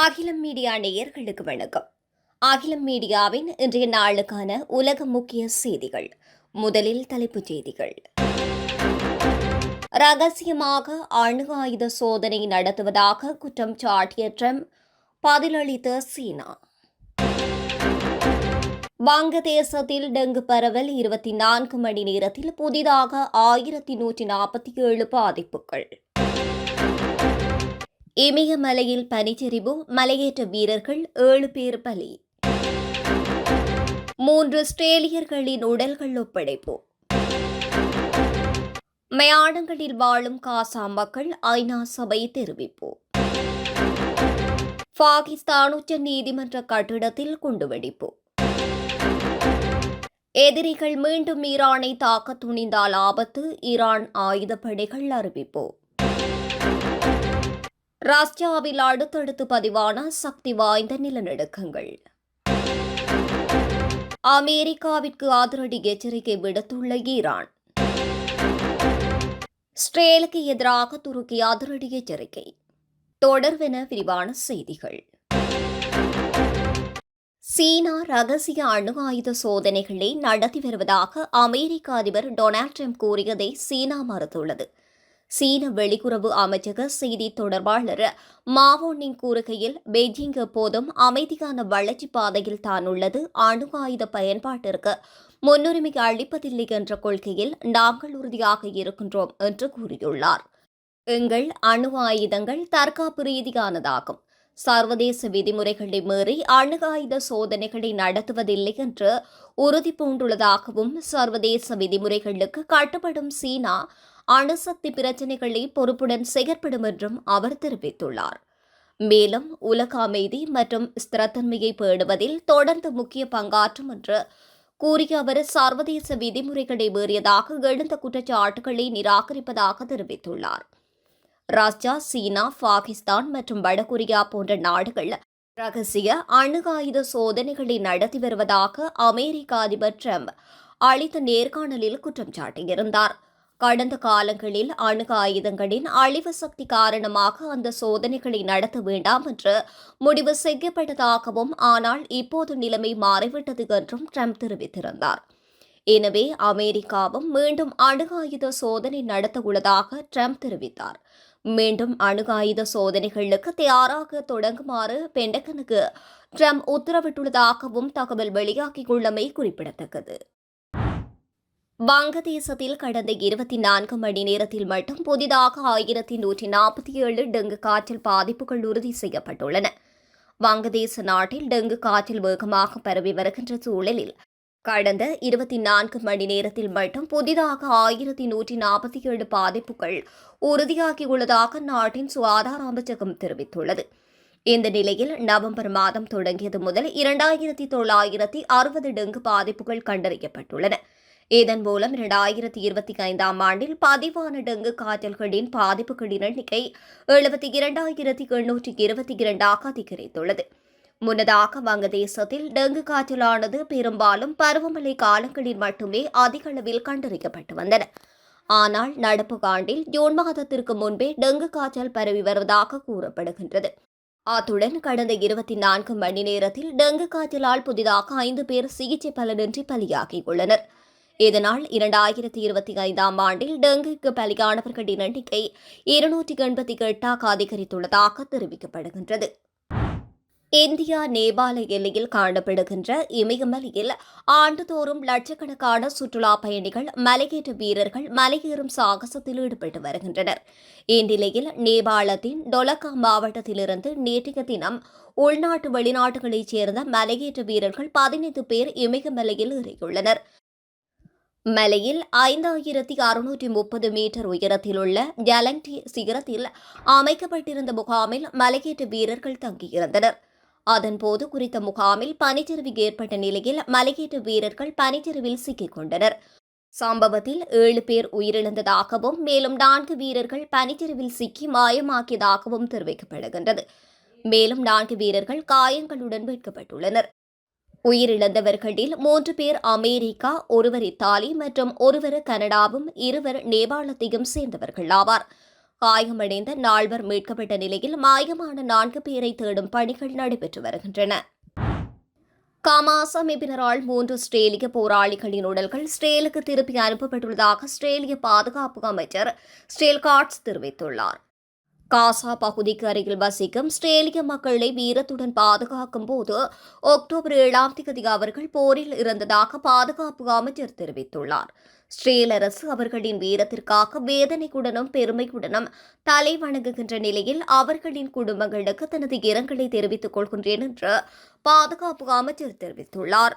அகிலம் மீடியா நேயர்களுக்கு வணக்கம். அகிலம் மீடியாவின் இன்றைய நாளுக்கான உலக முக்கிய செய்திகள். முதலில் தலைப்புச் செய்திகள். ரகசியமாக அணு ஆயுத சோதனை நடத்துவதாக குற்றம் சாட்டிய ட்ரம்ப் பதிலளித்த சீனா. வங்கதேசத்தில் டெங்கு பரவல் இருபத்தி நான்கு மணி நேரத்தில் புதிதாக ஆயிரத்தி நூற்றி நாற்பத்தி ஏழு பாதிப்புகள். இமயமலையில் பனிச்சரிவு மலையேற்ற வீரர்கள் ஏழு பேர் பலி. மூன்று ஆஸ்திரேலியர்களின் உடல்கள் ஒப்படைப்பு. மயானங்களில் வாழும் காசா மக்கள் ஐநா சபை தெரிவிப்பு. பாகிஸ்தான் உச்ச நீதிமன்ற கட்டிடத்தில் குண்டுவெடிப்பு. எதிரிகள் மீண்டும் ஈரானை தாக்க துணிந்தால் ஆபத்து ஈரான் ஆயுதப்படைகள் அறிவிப்பு. ரஷ்யாவில் அடுத்தடுத்து பதிவான சக்தி வாய்ந்த நிலநடுக்கங்கள். அமெரிக்காவிற்கு ஆதரடி எச்சரிக்கை விடுத்துள்ள ஈரான். ஸ்ரேலுக்கு எதிராக துருக்கி அதிரடி எச்சரிக்கை. தொடர்வென விரிவான செய்திகள். சீனா ரகசிய அணு ஆயுத சோதனைகளை நடத்தி வருவதாக அமெரிக்க அதிபர் டொனால்ட் ட்ரம்ப் கூறியதை சீனா மறுத்துள்ளது. சீன வெளியுறவு அமைச்சக செய்தி தொடர்பாளர் மாவோனிங் கூறுகையில் பெய்ஜிங் எப்போதும் அமைதிக்கான வளர்ச்சி பாதையில் தான் உள்ளது. அணு ஆயுத பயன்பாட்டிற்கு முன்னுரிமை அளிப்பதில்லை என்ற கொள்கையில் நாங்கள் உறுதியாக இருக்கின்றோம் என்று கூறியுள்ளார். எங்கள் அணு ஆயுதங்கள் தற்காப்பு ரீதியானதாகும். சர்வதேச விதிமுறைகளை மீறி அணு ஆயுத சோதனைகளை நடத்துவதில்லை என்று உறுதி பூண்டுள்ளதாகவும் சர்வதேச விதிமுறைகளுக்கு கட்டுப்படும் சீனா அணுசக்தி பிரச்சினைகளை பொறுப்புடன் செயற்படும் என்றும் அவர் தெரிவித்துள்ளார். மேலும் உலக அமைதி மற்றும் ஸ்திரத்தன்மையை பேணுவதில் தொடர்ந்து முக்கிய பங்காற்றும் என்று கூறிய அவர் சர்வதேச விதிமுறைகளை மீறியதாக எழுந்த குற்றச்சாட்டுகளை நிராகரிப்பதாக தெரிவித்துள்ளார். ரஷ்யா சீனா பாகிஸ்தான் மற்றும் வடகொரியா போன்ற நாடுகள் ரகசிய அணு ஆயுத சோதனைகளை நடத்தி வருவதாக அமெரிக்க அதிபர் ட்ரம்ப் அளித்த நேர்காணலில் குற்றம் சாட்டியிருந்தார். கடந்த காலங்களில் அணுக ஆயுதங்களின் அழிவு சக்தி காரணமாக அந்த சோதனைகளை நடத்த வேண்டாம் என்று முடிவு செய்யப்பட்டதாகவும் ஆனால் இப்போது நிலைமை மாறிவிட்டது என்றும் ட்ரம்ப் தெரிவித்திருந்தார். எனவே அமெரிக்காவும் மீண்டும் அணு ஆயுத சோதனை நடத்த உள்ளதாக ட்ரம்ப் தெரிவித்தார். மீண்டும் அணு ஆயுத சோதனைகளுக்கு தயாராக தொடங்குமாறு பெண்டகனுக்கு ட்ரம்ப் உத்தரவிட்டுள்ளதாகவும் தகவல் வெளியாகியுள்ளமை குறிப்பிடத்தக்கது. வங்கதேசத்தில் கடந்த இருபத்தி நான்கு மணி நேரத்தில் மட்டும் புதிதாக ஆயிரத்தி நூற்றி நாற்பத்தி ஏழு டெங்கு காய்ச்சல் பாதிப்புகள் உறுதி செய்யப்பட்டுள்ளன. வங்கதேச நாட்டில் டெங்கு காய்ச்சல் வேகமாக பரவி வருகின்ற சூழலில் கடந்த இருபத்தி நான்கு மணி நேரத்தில் மட்டும் புதிதாக ஆயிரத்தி நூற்றி நாற்பத்தி ஏழு பாதிப்புகள் உறுதியாகியுள்ளதாக நாட்டின் சுகாதார அமைச்சகம் தெரிவித்துள்ளது. இந்த நிலையில் நவம்பர் மாதம் தொடங்கியது முதல் இரண்டாயிரத்தி தொள்ளாயிரத்தி அறுபது டெங்கு பாதிப்புகள் கண்டறியப்பட்டுள்ளன. இதன் மூலம் இரண்டாயிரத்தி இருபத்தி ஐந்தாம் ஆண்டில் பதிவான டெங்கு காய்ச்சல்களின் பாதிப்புகளின் எண்ணிக்கை எழுபத்தி இரண்டாயிரத்தி எண்ணூற்றி இருபத்தி இரண்டாக அதிகரித்துள்ளது. முன்னதாக வங்கதேசத்தில் டெங்கு காய்ச்சலானது பெரும்பாலும் பருவமழை காலங்களில் மட்டுமே அதிக அளவில் கண்டறியப்பட்டு வந்தன. ஆனால் நடப்பு ஆண்டில் ஜூன் மாதத்திற்கு முன்பே டெங்கு காய்ச்சல் பரவி வருவதாக கூறப்படுகின்றது. அத்துடன் கடந்த இருபத்தி நான்கு மணி நேரத்தில் டெங்கு காய்ச்சலால் புதிதாக ஐந்து பேர் சிகிச்சை பலனின்றி பலியாகியுள்ளனர். இதனால் இரண்டாயிரத்தி இருபத்தி ஐந்தாம் ஆண்டில் டெங்குக்கு பலியானவர்களின் எண்ணிக்கை இருநூற்றி எண்பத்தி எட்டாக அதிகரித்துள்ளதாக தெரிவிக்கப்படுகின்றது. இந்தியா நேபாள எல்லையில் காணப்படுகின்ற இமயமலையில் ஆண்டுதோறும் லட்சக்கணக்கான சுற்றுலா பயணிகள் மலையேற்ற வீரர்கள் மலையேறும் சாகசத்தில் ஈடுபட்டு வருகின்றனர். இந்நிலையில் நேபாளத்தின் டொலக்கா மாவட்டத்திலிருந்து நேற்றைய தினம் உள்நாட்டு வெளிநாடுகளைச் சேர்ந்த மலையேற்ற வீரர்கள் பதினைந்து பேர் இமயமலையில் ஏறியுள்ளனர். மலையில் ஐந்தாயிரத்தி அறுநூற்றி முப்பது மீட்டர் உயரத்தில் உள்ள ஜலங்டி சிகரத்தில் அமைக்கப்பட்டிருந்த முகாமில் மலையேற்ற வீரர்கள் தங்கியிருந்தனர். அதன்போது குறித்த முகாமில் பனிச்சரிவு ஏற்பட்ட நிலையில் மலையேற்ற வீரர்கள் பனிச்சரிவில் சிக்கிக் கொண்டனர். சம்பவத்தில் ஏழு பேர் உயிரிழந்ததாகவும் மேலும் நான்கு வீரர்கள் பனிச்சரிவில் சிக்கி மாயமாக்கியதாகவும் தெரிவிக்கப்படுகின்றது. மேலும் நான்கு வீரர்கள் காயங்களுடன் மீட்கப்பட்டுள்ளனர். உயிரிழந்தவர்களில் மூன்று பேர் அமெரிக்கா ஒருவர் இத்தாலி மற்றும் ஒருவர் கனடாவும் இருவர் நேபாளத்தையும் சேர்ந்தவர்கள் ஆவார். காயமடைந்த நால்வர் மீட்கப்பட்ட நிலையில் மாயமான நான்கு பேரை தேடும் பணிகள் நடைபெற்று வருகின்றன. கமாஸ் அமைப்பினரால் மூன்று ஸ்ரேலிய போராளிகளின் உடல்கள் ஸ்ரேலுக்கு திருப்பி அனுப்பப்பட்டுள்ளதாக ஸ்ரேலிய பாதுகாப்பு அமைச்சர் ஸ்டேல்காட்ஸ் தெரிவித்துள்ளார். காசா பகுதிக்கு அருகில் வசிக்கும் ஸ்ரேலிய மக்களை வீரத்துடன் பாதுகாக்கும் போது அக்டோபர் ஏழாம் தேதி அவர்கள் போரில் இருந்ததாக பாதுகாப்பு அமைச்சர் தெரிவித்துள்ளார். ஸ்ரேல் அரசு அவர்களின் வீரத்திற்காக வேதனைக்குடனும் பெருமைக்குடனும் தலை வணங்குகின்ற நிலையில் அவர்களின் குடும்பங்களுக்கு தனது இரங்கலை தெரிவித்துக் கொள்கின்றேன் என்று பாதுகாப்பு அமைச்சர் தெரிவித்துள்ளார்.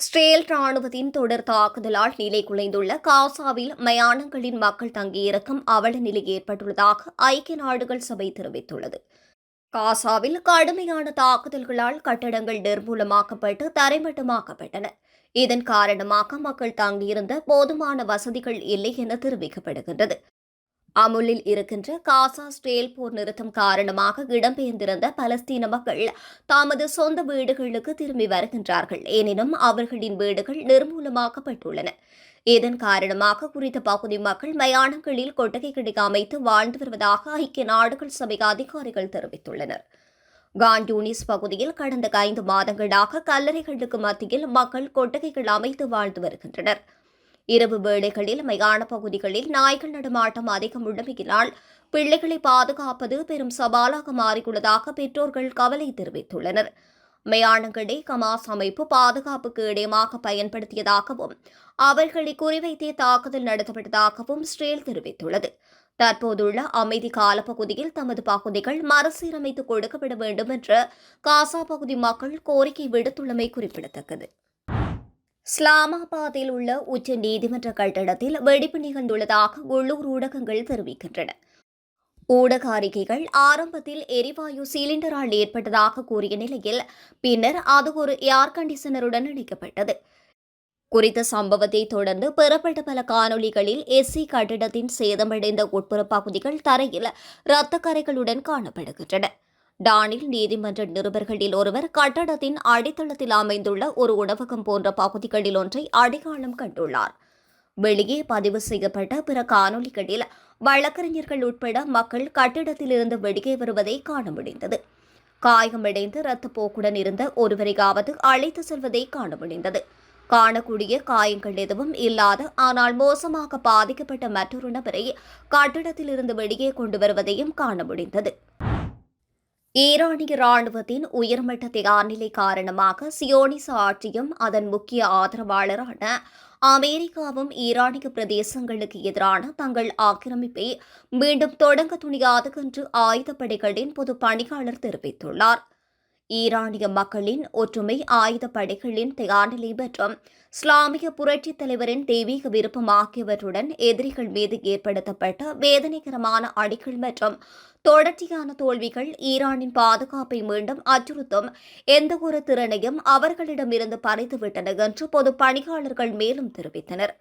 இஸ்ரேல் ராணுவத்தின் தொடர் தாக்குதலால் நிலை குலைந்துள்ள காசாவில் மயானங்களின் மக்கள் தங்கியிருக்கும் அவல நிலை ஏற்பட்டுள்ளதாக ஐக்கிய நாடுகள் சபை தெரிவித்துள்ளது. காசாவில் கடுமையான தாக்குதல்களால் கட்டடங்கள் நிர்மூலமாக்கப்பட்டு தரைமட்டமாக்கப்பட்டன. இதன் காரணமாக மக்கள் தங்கியிருந்த போதுமான வசதிகள் இல்லை என தெரிவிக்கப்படுகின்றது. அமுலில் இருக்கின்ற காசா ஸ்டேல் போர் நிறுத்தம் காரணமாக இடம்பெயர்ந்திருந்த பலஸ்தீன மக்கள் தமது சொந்த வீடுகளுக்கு திரும்பி வருகின்றார்கள். எனினும் அவர்களின் வீடுகள் நிர்மூலமாக்கப்பட்டுள்ளன. இதன் காரணமாக குறித்த பகுதி மக்கள் மயானங்களில் கொட்டகைகளை அமைத்து வாழ்ந்து வருவதாக ஐக்கிய நாடுகள் சபை அதிகாரிகள் தெரிவித்துள்ளனர். காண்டூனிஸ் பகுதியில் கடந்த ஐந்து மாதங்களாக கல்லறைகளுக்கு மத்தியில் மக்கள் கொட்டகைகள் அமைத்து வாழ்ந்து வருகின்றனர். இரவு வேளைகளில் மையான பகுதிகளில் நாய்கள் நடமாட்டம் அதிகம் உள்ளமையினால் பிள்ளைகளை பாதுகாப்பது பெரும் சவாலாக மாறியுள்ளதாக பெற்றோர்கள் கவலை தெரிவித்துள்ளனர். மயானங்களை கமாஸ் அமைப்பு பாதுகாப்புக்கு இடையமாக பயன்படுத்தியதாகவும் அவர்களை குறிவைத்தே தாக்குதல் நடத்தப்பட்டதாகவும் ஸ்ரேல் தெரிவித்துள்ளது. தற்போதுள்ள அமைதி காலப்பகுதியில் தமது பகுதிகள் மறுசீரமைத்து கொடுக்கப்பட வேண்டும் என்று காசா பகுதி மக்கள் கோரிக்கை விடுத்துள்ளமை குறிப்பிடத்தக்கது. இஸ்லாமாபாத்தில் உள்ள உச்ச நீதிமன்ற கட்டடத்தில் வெடிப்பு நிகழ்ந்துள்ளதாக உள்ளூர் ஊடகங்கள் தெரிவிக்கின்றன. ஊடக அறிக்கைகள் ஆரம்பத்தில் எரிவாயு சிலிண்டரால் ஏற்பட்டதாக கூறிய நிலையில் பின்னர் அது ஒரு ஏர் கண்டிஷனருடன் இணைக்கப்பட்டது. குறித்த சம்பவத்தை தொடர்ந்து பெறப்பட்ட பல காணொலிகளில் எஸ்சி கட்டிடத்தின் சேதமடைந்த உட்புற பகுதிகள் தரையில் இரத்த கரைகளுடன் காணப்படுகின்றன. டானில் நீதிமன்ற நிருபர்களில் ஒருவர் கட்டடத்தின் அடித்தளத்தில் அமைந்துள்ள ஒரு உணவகம் போன்ற பகுதிகளில் ஒன்றை அடையாளம் கண்டுள்ளார். வெளியே பதிவு செய்யப்பட்ட பிற காணொலிகளில் வழக்கறிஞர்கள் உட்பட மக்கள் கட்டிடத்திலிருந்து வெளியே வருவதை காண முடிந்தது. காயமடைந்து இரத்தப்போக்குடன் இருந்த ஒருவரையாவது அழைத்து செல்வதை காண முடிந்தது. காணக்கூடிய காயங்கள் எதுவும் இல்லாத ஆனால் மோசமாக பாதிக்கப்பட்ட மற்றொரு நபரை கட்டிடத்திலிருந்து வெளியே கொண்டு வருவதையும் காண முடிந்தது. ஈரானிய ராணுவத்தின் உயர்மட்ட தயார்நிலை காரணமாக சியோனிச ஆட்சியும் அதன் முக்கிய ஆதரவாளரான அமெரிக்காவும் ஈரானிய பிரதேசங்களுக்கு எதிரான தங்கள் ஆக்கிரமிப்பை மீண்டும் தொடங்க துணியாது என்று ஆயுதப்படைகளின் பொது பணியாளர் தெரிவித்துள்ளார். ஈரானிய மக்களின் ஒற்றுமை ஆயுத படைகளின் மற்றும் இஸ்லாமிய புரட்சித் தலைவரின் தெய்வீக விருப்பம் ஆகியவற்றுடன் எதிரிகள் மீது ஏற்படுத்தப்பட்ட வேதனைகரமான அடிகள் மற்றும் தொடர்ச்சியான தோல்விகள் ஈரானின் பாதுகாப்பை மீண்டும் அச்சுறுத்தும் எந்தவொரு திறனையும் அவர்களிடமிருந்து பறித்துவிட்டன என்று பொது பணியாளர்கள் மேலும் தெரிவித்தனர்.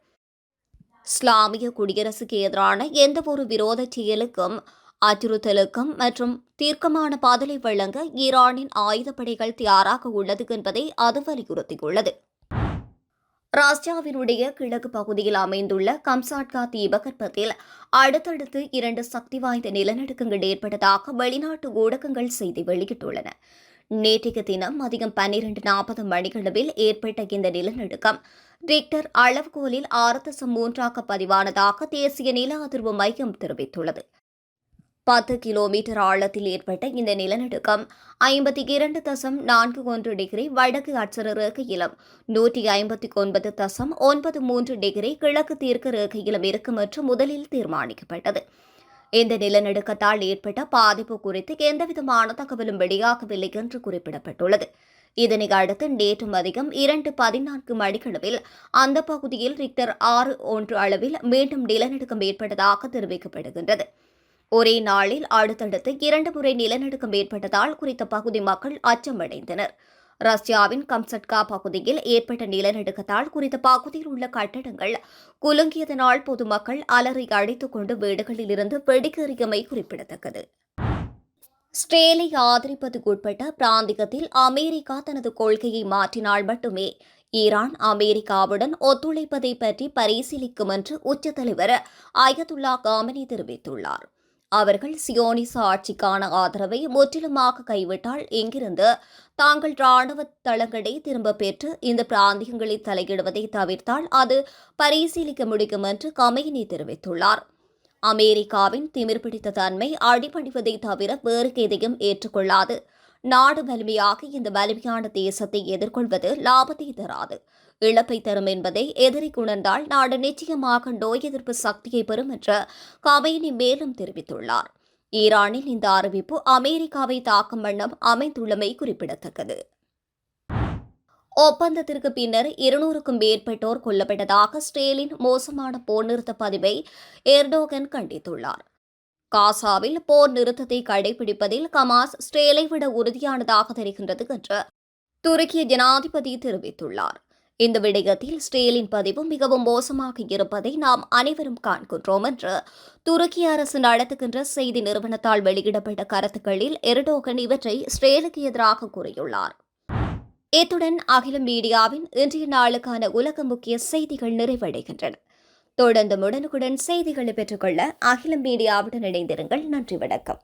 இஸ்லாமிய குடியரசுக்கு எதிரான எந்தவொரு விரோத செயலுக்கும் அச்சுறுத்தலுக்கும் மற்றும் தீர்க்கமான பாதலை வழங்க ஈரானின் ஆயுதப்படைகள் தயாராக உள்ளது என்பதை அது வலியுறுத்தியுள்ளது. ரஷ்யாவினுடைய கிழக்கு பகுதியில் அமைந்துள்ள கம்சாட்கா தீபகற்பத்தில் அடுத்தடுத்து இரண்டு சக்தி வாய்ந்த நிலநடுக்கங்கள் ஏற்பட்டதாக வெளிநாட்டு ஊடகங்கள் செய்தி வெளியிட்டுள்ளன. நேற்றைய தினம் அதிகம் பன்னிரண்டு நாற்பது மணிகளவில் ஏற்பட்ட இந்த நிலநடுக்கம் ரிக்டர் அளவுகோலில் ஆறு தசம் மூன்றாக பதிவானதாக தேசிய நில அதிர்வு மையம் தெரிவித்துள்ளது. பத்து கிலோமீட்டர் ஆழத்தில் ஏற்பட்ட இந்த நிலநடுக்கம் ஐம்பத்தி இரண்டு தசம் நான்கு ஒன்று டிகிரி வடக்கு அட்சர ரேகையிலும் நூற்றி ஐம்பத்தி ஒன்பது தசம் ஒன்பது மூன்று டிகிரி கிழக்கு தீர்க்க ரேகையிலும் இருக்கும் என்று முதலில் தீர்மானிக்கப்பட்டது. இந்த நிலநடுக்கத்தால் ஏற்பட்ட பாதிப்பு குறித்து எந்தவிதமான தகவலும் வெளியாகவில்லை என்று குறிப்பிடப்பட்டுள்ளது. இதனை அடுத்து நேற்று மதியம் இரண்டு பதினான்கு மணிக்களவில் அந்த பகுதியில் ரிக்டர் ஆறு ஒன்று அளவில் மீண்டும் நிலநடுக்கம் ஏற்பட்டதாக தெரிவிக்கப்படுகின்றது. ஒரே நாளில் அடுத்தடுத்து இரண்டு முறை நிலநடுக்கம் ஏற்பட்டதால் குறித்த பகுதி மக்கள் அச்சமடைந்தனர். ரஷ்யாவின் கம்சட்கா பகுதியில் ஏற்பட்ட நிலநடுக்கத்தால் குறித்த பகுதியில் உள்ள கட்டடங்கள் குலுங்கியதனால் பொதுமக்கள் அலறி அழைத்துக் கொண்டு வீடுகளில் இருந்து வெடிக்கறியமை குறிப்பிடத்தக்கது. ஸ்டேலை ஆதரிப்பதுக்குட்பட்ட பிராந்தியத்தில் அமெரிக்கா தனது கொள்கையை மாற்றினால் மட்டுமே ஈரான் அமெரிக்காவுடன் ஒத்துழைப்பதை பற்றி பரிசீலிக்கும் என்று உச்ச தலைவர் அயதுல்லா காமனி தெரிவித்துள்ளார். அவர்கள் சியோனிச ஆட்சிக்கான ஆதரவை முற்றிலுமாக கைவிட்டால் இங்கிருந்து தாங்கள் ராணுவ தளங்களை திரும்ப பெற்று இந்த பிராந்தியங்களில் தலையிடுவதை தவிர்த்தால் அது பரிசீலிக்க முடியும் என்று கமையினி தெரிவித்துள்ளார். அமெரிக்காவின் திமிர் பிடித்த தன்மை அடிபணிவதை தவிர வேறு எதையும் ஏற்றுக்கொள்ளாது. நாடு வலிமையாக இந்த வலிமையான தேசத்தை எதிர்கொள்வது லாபத்தை தராது. இழப்பை தரும் என்பதை எதிரி உணர்ந்தால் நாடு நிச்சயமாக நோய் எதிர்ப்பு சக்தியை பெறும் என்று கமைனி மேலும் தெரிவித்துள்ளார். ஈரானின் இந்த அறிவிப்பு அமெரிக்காவை தாக்கும் வண்ணம் அமைந்துள்ளமை குறிப்பிடத்தக்கது. ஒப்பந்தத்திற்கு பின்னர் இருநூறுக்கும் மேற்பட்டோர் கொல்லப்பட்டதாக ஸ்டேலின் மோசமான போர் நிறுத்த பதிவை எர்டோகன் கண்டித்துள்ளார். காசாவில் போர் நிறுத்தத்தை கடைபிடிப்பதில் கமாஸ் ஸ்டேலை விட உறுதியானதாக தெரிகின்றது என்று துருக்கிய ஜனாதிபதி தெரிவித்துள்ளார். இந்த விடயத்தில் ஸ்டேலின் பதிவு மிகவும் மோசமாக இருப்பதை நாம் அனைவரும் காண்கின்றோம் என்று துருக்கி அரசு நடத்துகின்ற செய்தி நிறுவனத்தால் வெளியிடப்பட்ட கருத்துக்களில் எர்டோகன் இவற்றை ஸ்டேலுக்கு எதிராக கூறியுள்ளார். இத்துடன் அகில மீடியாவின் இன்றைய நாளுக்கான உலக முக்கிய செய்திகள் நிறைவடைகின்றன. தொடர்ந்து உடனுக்குடன் செய்திகளை பெற்றுக்கொள்ள அகில மீடியாவுடன் இணைந்திருங்கள். நன்றி வணக்கம்.